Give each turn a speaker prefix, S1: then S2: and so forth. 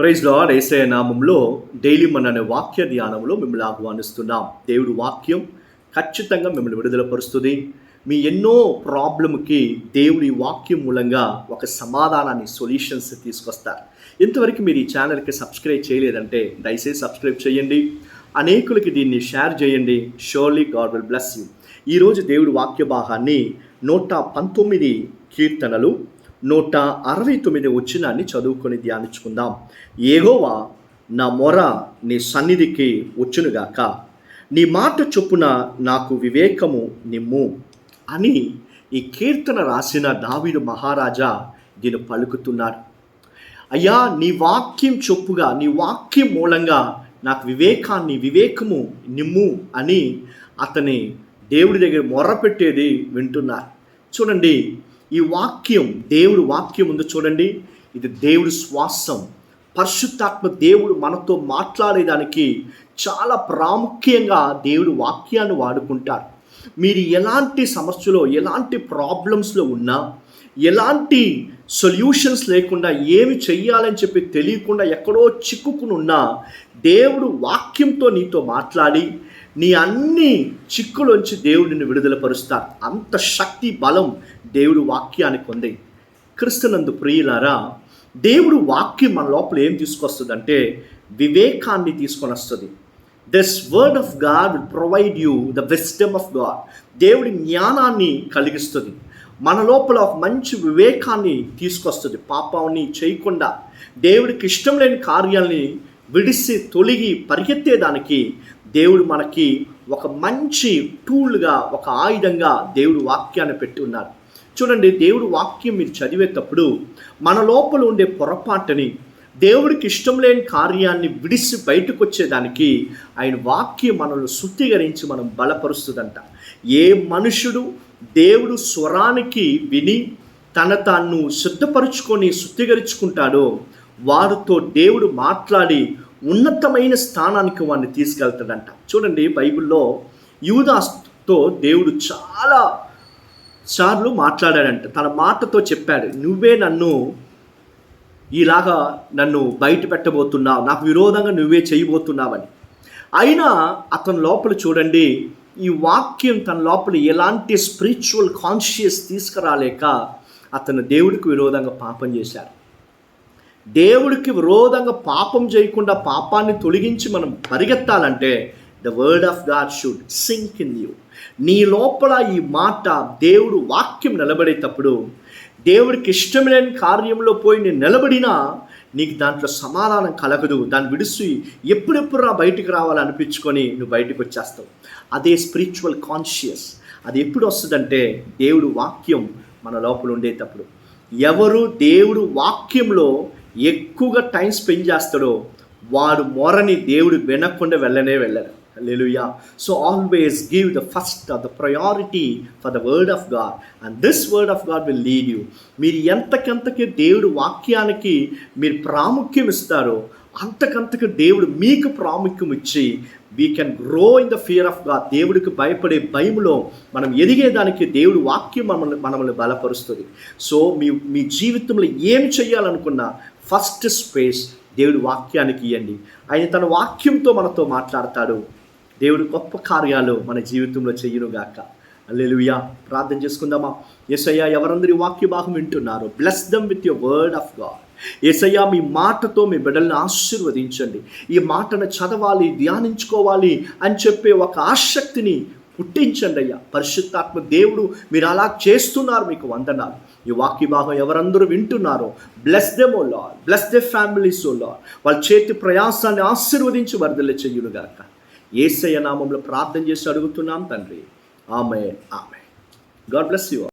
S1: Praise lord ఏసయ నామంలో daily మన అనే వాక్య ధ్యానంలో మిమ్మల్ని ఆహ్వానిస్తున్నాం. దేవుడు వాక్యం ఖచ్చితంగా మిమ్మల్ని విడుదలపరుస్తుంది. మీ ఎన్నో ప్రాబ్లంకి దేవుడి వాక్యం మూలంగా ఒక సమాధానాన్ని సొల్యూషన్స్ తీసుకొస్తారు. ఇంతవరకు మీరు ఈ ఛానల్కి సబ్స్క్రైబ్ చేయలేదంటే దయచేసి సబ్స్క్రైబ్ చేయండి. అనేకులకి దీన్ని షేర్ చేయండి. Surely God will bless you ఈరోజు దేవుడి వాక్య భాగాన్ని నూట పంతొమ్మిది కీర్తనలు నూట అరవై తొమ్మిది వచ్చినాన్ని చదువుకొని ధ్యానించుకుందాం. ఏగోవా నా మొర నీ సన్నిధికి వచ్చునుగాక. నీ మాట చొప్పున నాకు వివేకము నిమ్ము అని ఈ కీర్తన రాసిన దావీదు మహారాజా దీన్ని పలుకుతున్నారు అయ్యా నీ వాక్యం చొప్పుగా నీ వాక్యం మూలంగా నాకు వివేకాన్ని వివేకము నిమ్ము అని అతని దేవుడి దగ్గర మొర్రపెట్టేది వింటున్నారు. చూడండి ఈ వాక్యం దేవుడు వాక్యం ఉంది చూడండి. ఇది దేవుడి శ్వాసం. పరిశుద్ధాత్మ దేవుడు మనతో మాట్లాడేదానికి చాలా ప్రాముఖ్యంగా దేవుడు వాక్యాన్ని వాడుకుంటారు. మీరు ఎలాంటి సమస్యలో ఎలాంటి ప్రాబ్లమ్స్లో ఉన్నా ఎలాంటి సొల్యూషన్స్ లేకుండా ఏమి చెయ్యాలని చెప్పి తెలియకుండా ఎక్కడో చిక్కుకుని ఉన్నా దేవుడు వాక్యంతో నీతో మాట్లాడి నీ అన్ని చిక్కులోంచి దేవుడిని విడుదలపరుస్తారు అంత శక్తి బలం దేవుడు వాక్యానికి ఉంది. క్రిస్తునందు ప్రియులారా దేవుడు వాక్యం మన లోపల ఏం తీసుకొస్తుందంటే వివేకాన్ని తీసుకొని వస్తుంది this word of God will provide you the wisdom of God దేవుడి జ్ఞానాన్ని కలిగిస్తుంది. మన లోపల ఒక మంచి వివేకాన్ని తీసుకొస్తుంది. పాపాన్ని చేయకుండా దేవుడికి ఇష్టం లేని కార్యాలని విడిసి తొలగి పరిగెత్తేదానికి దేవుడు మనకి ఒక మంచి టూల్గా ఒక ఆయుధంగా దేవుడు వాక్యాన్ని పెట్టి ఉన్నారు. చూడండి దేవుడు వాక్యం మీరు చదివేటప్పుడు మన లోపల ఉండే పొరపాటుని దేవుడికి ఇష్టం లేని కార్యాన్ని విడిసి బయటకు వచ్చేదానికి ఆయన వాక్యం మనల్ని శుద్ధీకరించి మనం బలపరుస్తుందంట. ఏ మనుషుడు దేవుడు స్వరానికి విని తన తాను శుద్ధపరుచుకొని శుద్ధీకరించుకుంటాడో వారితో దేవుడు మాట్లాడి ఉన్నతమైన స్థానానికి వాడిని తీసుకెళ్తాడంట. చూడండి బైబిల్లో యూదాస్తో దేవుడు చాలా సార్లు మాట్లాడాడంట. తన మాటతో చెప్పాడు నువ్వే నన్ను ఇలాగా నన్ను బయట పెట్టబోతున్నావు నాకు విరోధంగా నువ్వే చేయబోతున్నావని. అయినా అతని లోపల చూడండి ఈ వాక్యం తన లోపల ఎలాంటి స్పిరిచువల్ కాన్షియస్ తీసుకురాలేక అతను దేవుడికి విరోధంగా పాపం చేశారు దేవుడికి విరోధంగా పాపం చేయకుండా పాపాన్ని తొలగించి మనం పరిగెత్తాలంటే the word of God should sink in you నీ లోపల ఈ మాట దేవుడు వాక్యం నిలబడేటప్పుడు దేవుడికి ఇష్టం లేని కార్యంలో పోయి నేను నిలబడినా నీకు దాంట్లో సమాధానం కలగదు. దాన్ని విడిసి ఎప్పుడెప్పుడు రా బయటికి రావాలనిపించుకొని నువ్వు బయటకు వచ్చేస్తావు. అదే స్పిరిచువల్ కాన్షియస్ అది ఎప్పుడు వస్తుందంటే దేవుడు వాక్యం మన లోపల ఉండేటప్పుడు. ఎవరు దేవుడు వాక్యంలో ఎక్కువగా టైం స్పెండ్ చేస్తాడో వాడు మొరని దేవుడు వినకుండా వెళ్ళనే వెళ్ళరు లెలుయా so always give the first the priority for the word of God and this word of God will lead you మీరు ఎంతకంతకి దేవుడు వాక్యానికి మీరు ప్రాముఖ్యం ఇస్తారో అంతకంతకు దేవుడు మీకు ప్రాముఖ్యం ఇచ్చి we can grow in the fear of God దేవుడికి భయపడే భయములో మనం ఎదిగేదానికి దేవుడు వాక్యం మనల్ని మనల్ని బలపరుస్తుంది. సో మీ మీ జీవితంలో ఏం చేయాలనుకున్నా ఫస్ట్ స్పేస్ దేవుడి వాక్యానికి ఇవ్వండి ఆయన తన వాక్యంతో మనతో మాట్లాడతాడు. దేవుడు గొప్ప కార్యాలు మన జీవితంలో చెయ్యునుగాక అల్లెలుయా ప్రార్థన చేసుకుందామా? ఎసయ్యా ఎవరందరి వాక్య భాగం వింటున్నారు bless them with your word of God ఏసయ్యా మీ మాటతో మీ బిడ్డల్ని ఆశీర్వదించండి. ఈ మాటను చదవాలి ధ్యానించుకోవాలి అని చెప్పే ఒక ఆసక్తిని పుట్టించండి అయ్యా పరిశుద్ధాత్మ దేవుడు మీరు అలా చేస్తున్నారు మీకు వందనాలు. ఈ వాక్య భాగం ఎవరందరూ వింటున్నారో bless them O Lord bless the families O Lord వాళ్ళ చేతి ప్రయాసాన్ని ఆశీర్వదించి వరదలు చెయ్యునుగాక ఏసయ్య నామంలో ప్రార్థన చేసి అడుగుతున్నాం తండ్రి. ఆమె ఆమె గాడ్ బ్లెస్ యూ